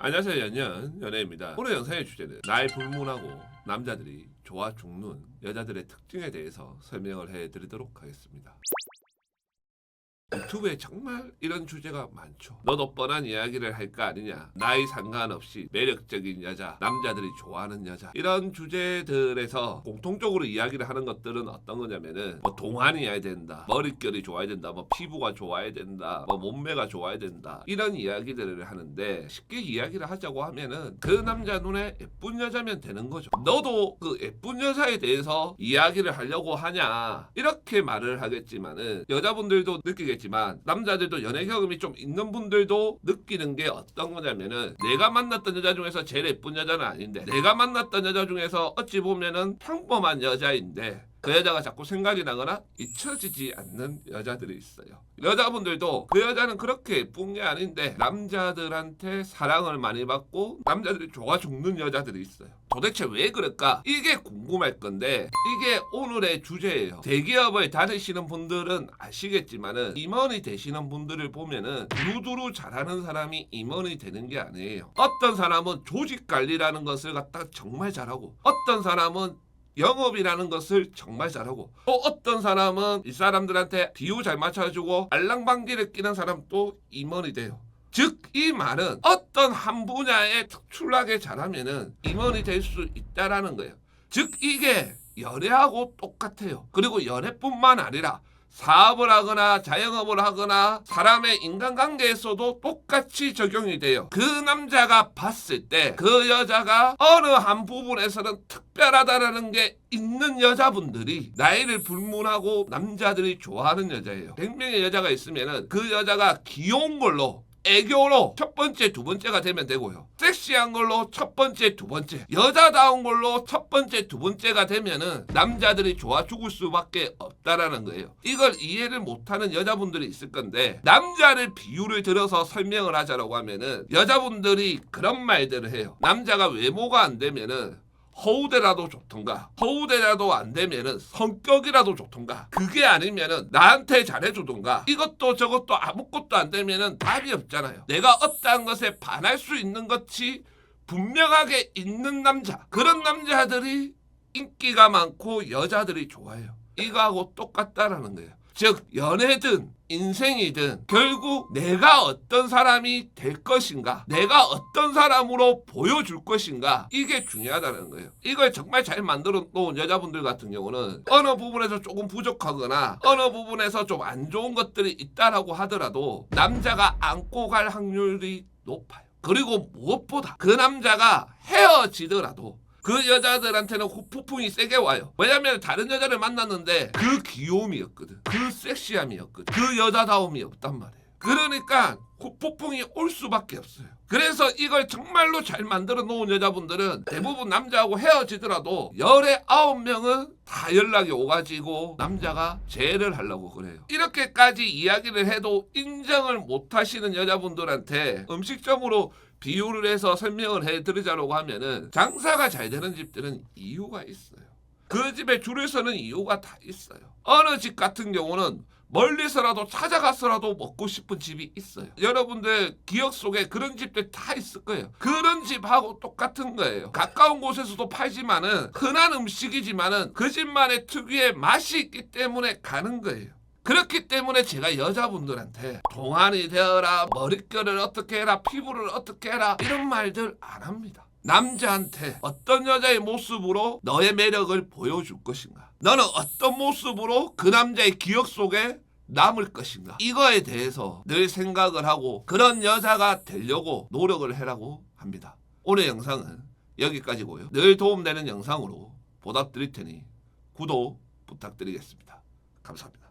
안녕하세요 연연 연예입니다. 오늘 영상의 주제는 날 불문하고 남자들이 좋아 죽는 여자들의 특징에 대해서 설명을 해드리도록 하겠습니다 유튜브에 정말 이런 주제가 많죠. 너도 뻔한 이야기를 할 거 아니냐. 나이 상관없이 매력적인 여자 남자들이 좋아하는 여자. 이런 주제들에서 공통적으로 이야기를 하는 것들은 어떤 거냐면은 뭐 동안이어야 된다 머릿결이 좋아야 된다 뭐 피부가 좋아야 된다 뭐 몸매가 좋아야 된다. 이런 이야기들을 하는데 쉽게 이야기를 하자고 하면은 그 남자 눈에 예쁜 여자면 되는 거죠. 너도 그 예쁜 여자에 대해서 이야기를 하려고 하냐. 이렇게 말을 하겠지만은 여자분들도 느끼겠 지만 남자들도 연애 경험이 좀 있는 분들도 느끼는 게 어떤 거냐면은 내가 만났던 여자 중에서 제일 예쁜 여자는 아닌데 내가 만났던 여자 중에서 어찌 보면은 평범한 여자인데 그 여자가 자꾸 생각이 나거나 잊혀지지 않는 여자들이 있어요. 여자분들도 그 여자는 그렇게 예쁜 게 아닌데 남자들한테 사랑을 많이 받고 남자들이 좋아 죽는 여자들이 있어요. 도대체 왜 그럴까? 이게 궁금할 건데 이게 오늘의 주제예요. 대기업을 다니시는 분들은 아시겠지만은 임원이 되시는 분들을 보면은 두루두루 잘하는 사람이 임원이 되는 게 아니에요. 어떤 사람은 조직 관리라는 것을 갖다 정말 잘하고 어떤 사람은 영업이라는 것을 정말 잘하고 또 어떤 사람은 이 사람들한테 비유 잘 맞춰주고 알랑방귀를 끼는 사람도 임원이 돼요. 즉 이 말은 어떤 한 분야에 특출나게 잘하면은 임원이 될 수 있다라는 거예요. 즉 이게 연애하고 똑같아요. 그리고 연애뿐만 아니라 사업을 하거나 자영업을 하거나 사람의 인간관계에서도 똑같이 적용이 돼요. 그 남자가 봤을 때 그 여자가 어느 한 부분에서는 특별하다라는 게 있는 여자분들이 나이를 불문하고 남자들이 좋아하는 여자예요. 100명의 여자가 있으면은 그 여자가 귀여운 걸로 애교로 첫 번째, 두 번째가 되면 되고요. 섹시한 걸로 첫 번째, 두 번째. 여자다운 걸로 첫 번째, 두 번째가 되면은 남자들이 좋아 죽을 수밖에 없다라는 거예요. 이걸 이해를 못하는 여자분들이 있을 건데 남자를 비유를 들어서 설명을 하자라고 하면은 여자분들이 그런 말들을 해요. 남자가 외모가 안 되면은 허우대라도 좋던가 허우대라도 안 되면은 성격이라도 좋던가 그게 아니면은 나한테 잘해주던가 이것도 저것도 아무것도 안 되면은 답이 없잖아요. 내가 어떠한 것에 반할 수 있는 것이 분명하게 있는 남자 그런 남자들이 인기가 많고 여자들이 좋아해요. 이거하고 똑같다라는 거예요 즉 연애든 인생이든 결국 내가 어떤 사람이 될 것인가 내가 어떤 사람으로 보여줄 것인가 이게 중요하다는 거예요. 이걸 정말 잘 만들어 놓은 여자분들 같은 경우는 어느 부분에서 조금 부족하거나 어느 부분에서 좀 안 좋은 것들이 있다라고 하더라도 남자가 안고 갈 확률이 높아요. 그리고 무엇보다 그 남자가 헤어지더라도 그 여자들한테는 호- 폭풍이 세게 와요. 왜냐면 다른 여자를 만났는데 그 귀여움이었거든. 그 섹시함이었거든. 그 여자다움이 없단 말이에요. 그러니까 호- 폭풍이 올 수밖에 없어요. 그래서 이걸 정말로 잘 만들어 놓은 여자분들은 대부분 남자하고 헤어지더라도 열에 아홉 명은 다 연락이 오가지고 남자가 재를 하려고 그래요. 이렇게까지 이야기를 해도 인정을 못 하시는 여자분들한테 음식점으로 비유를 해서 설명을 해 드리자라고 하면은 장사가 잘 되는 집들은 이유가 있어요. 그 집에 줄을 서는 이유가 다 있어요. 어느 집 같은 경우는 멀리서라도 찾아가서라도 먹고 싶은 집이 있어요. 여러분들 기억 속에 그런 집들 다 있을 거예요. 그런 집하고 똑같은 거예요. 가까운 곳에서도 팔지만은 흔한 음식이지만은 그 집만의 특유의 맛이 있기 때문에 가는 거예요. 그렇기 때문에 제가 여자분들한테 동안이 되어라 머릿결을 어떻게 해라 피부를 어떻게 해라 이런 말들 안 합니다 남자한테 어떤 여자의 모습으로 너의 매력을 보여줄 것인가 너는 어떤 모습으로 그 남자의 기억 속에 남을 것인가? 이거에 대해서 늘 생각을 하고 그런 여자가 되려고 노력을 해라고 합니다. 오늘 영상은 여기까지고요. 늘 도움되는 영상으로 보답드릴 테니 구독 부탁드리겠습니다. 감사합니다